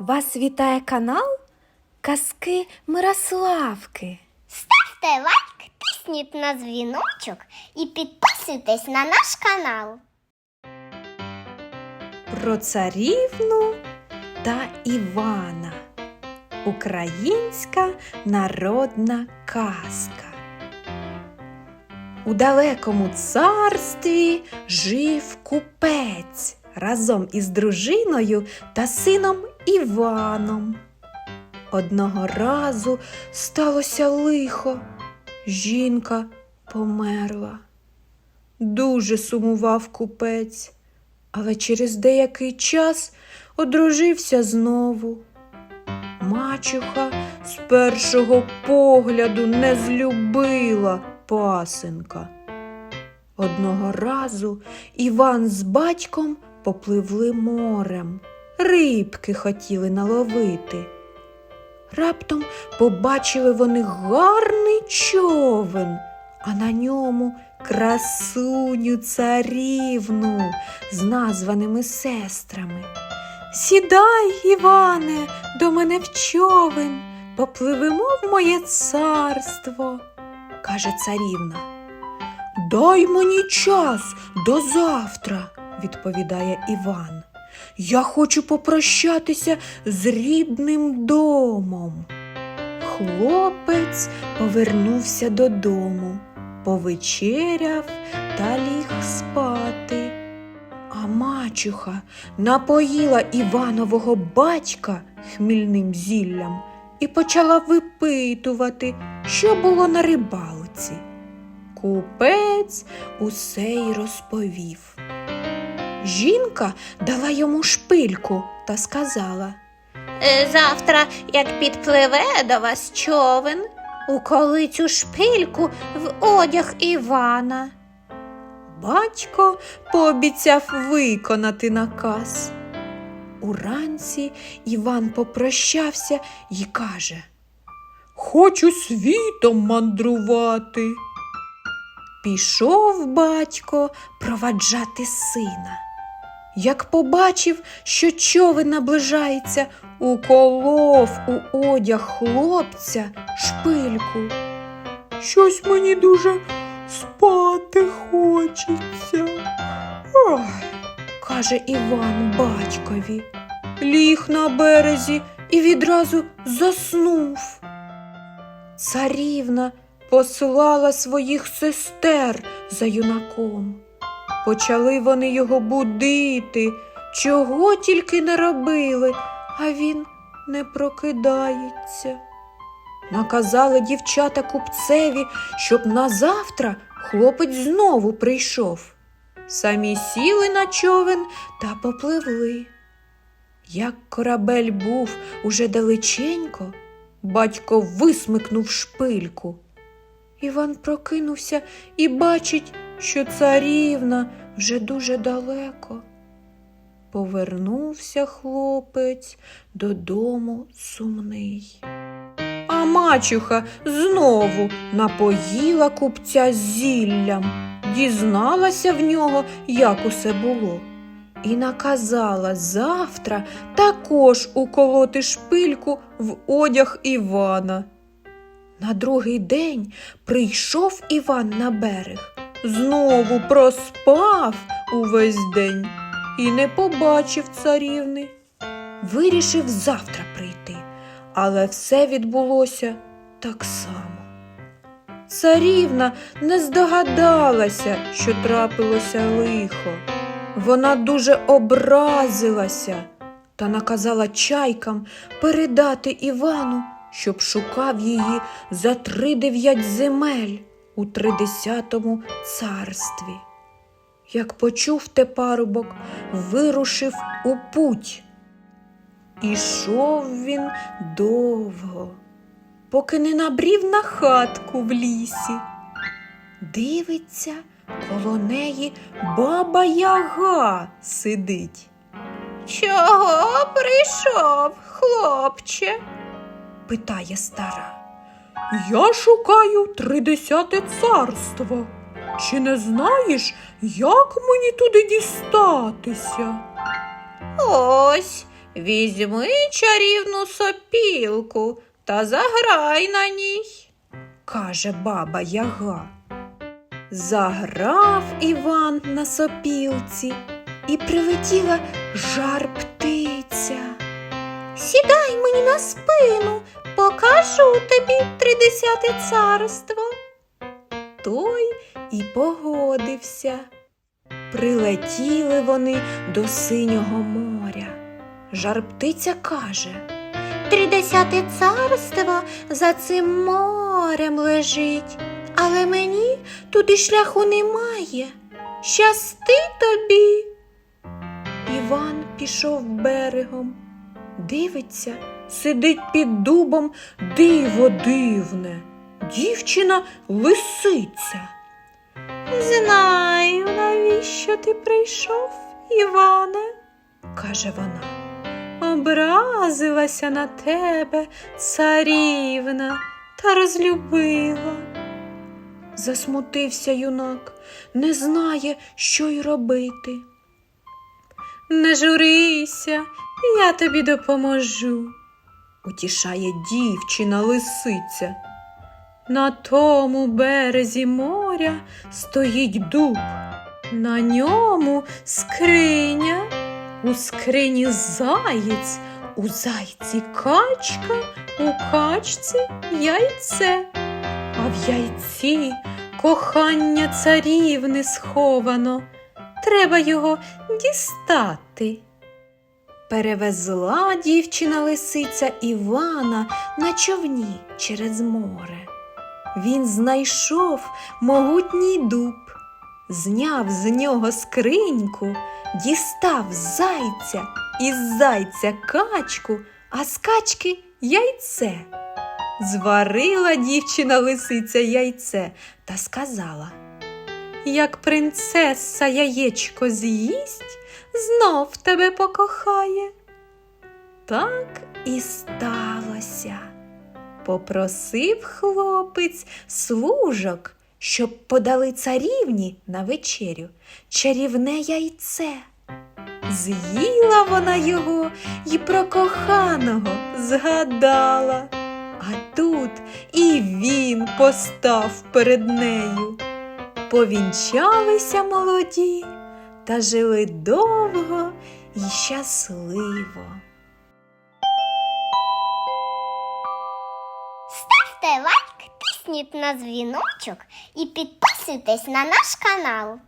Вас вітає канал Казки Мирославки. Ставте лайк, тисніть на дзвіночок і підписуйтесь на наш канал. Про царівну та Івана. Українська народна казка. У далекому царстві жив купець разом із дружиною та сином Іваном. Одного разу сталося лихо. Жінка померла. Дуже сумував купець, але через деякий час одружився знову. Мачуха з першого погляду не злюбила пасенка. Одного разу Іван з батьком попливли морем. Рибки хотіли наловити. Раптом побачили вони гарний човен, а на ньому красуню царівну з названими сестрами. Сідай, Іване, до мене в човен, попливемо в моє царство, каже царівна. Дай мені час до завтра, відповідає Іван. Я хочу попрощатися з рідним домом. Хлопець повернувся додому, повечеряв та ліг спати. А мачуха напоїла Іванового батька хмільним зіллям і почала випитувати, що було на рибалці. Купець усе й розповів. Жінка дала йому шпильку та сказала Е, Завтра, як підпливе до вас човен, уколи цю шпильку в одяг Івана. Батько пообіцяв виконати наказ. Уранці Іван попрощався і каже Хочу світом мандрувати. Пішов батько проваджати сина. Як побачив, що човен наближається, уколов у одяг хлопця шпильку. Щось мені дуже спати хочеться. Ох, каже Іван батькові. Ліг на березі і відразу заснув. Царівна послала своїх сестер за юнаком. Почали вони його будити, чого тільки не робили, а він не прокидається. Наказали дівчата купцеві, щоб на завтра хлопець знову прийшов. Самі сіли на човен та попливли. Як корабель був уже далеченько, батько висмикнув шпильку. Іван прокинувся і бачить, що царівна вже дуже далеко. Повернувся хлопець додому сумний. А мачуха знову напоїла купця зіллям, дізналася в нього, як усе було, і наказала завтра також уколоти шпильку в одяг Івана. На другий день прийшов Іван на берег, знову проспав увесь день і не побачив царівни. Вирішив завтра прийти, але все відбулося так само. Царівна не здогадалася, що трапилося лихо. Вона дуже образилася та наказала чайкам передати Івану, щоб шукав її за тридев'ять земель у тридесятому царстві. Як почув те парубок, вирушив у путь. Ішов він довго, поки не набрів на хатку в лісі. Дивиться, коло неї баба Яга сидить. Чого прийшов, хлопче? Питає стара. Я шукаю тридесяте царство. Чи не знаєш, як мені туди дістатися? Ось візьми чарівну сопілку та заграй на ній. каже баба Яга. Заграв Іван на сопілці, і прилетіла жар птиця. Сідай мені на спину, покажу тобі тридесяте царство. Той і погодився. Прилетіли вони до синього моря. Жар птиця каже. Тридесяте царство за цим морем лежить, але мені туди шляху немає. Щасти тобі. Іван пішов берегом. Дивиться, сидить під дубом диво дивне. Дівчина лисиця. Знаю, навіщо ти прийшов, Іване. каже вона. Образилася на тебе царівна та розлюбила. Засмутився юнак, не знає, що й робити. Не журися, я тобі допоможу. Утішає дівчина лисиця. На тому березі моря стоїть дуб, на ньому скриня, у скрині заєць, у зайці качка, у качці яйце, а в яйці кохання царівни сховано. Треба його дістати. Перевезла дівчина лисиця Івана на човні через море. Він знайшов могутній дуб, зняв з нього скриньку, дістав зайця, із зайця качку, а з качки яйце. Зварила дівчина лисиця яйце та сказала. Як принцеса яєчко з'їсть, знов тебе покохає. Так і сталося. Попросив хлопець служок, щоб подали царівні на вечерю чарівне яйце. З'їла вона його і про коханого згадала. А тут і він постав перед нею. Повінчалися молоді та жили довго і щасливо. Ставте лайк, тисніть на дзвіночок і підписуйтесь на наш канал.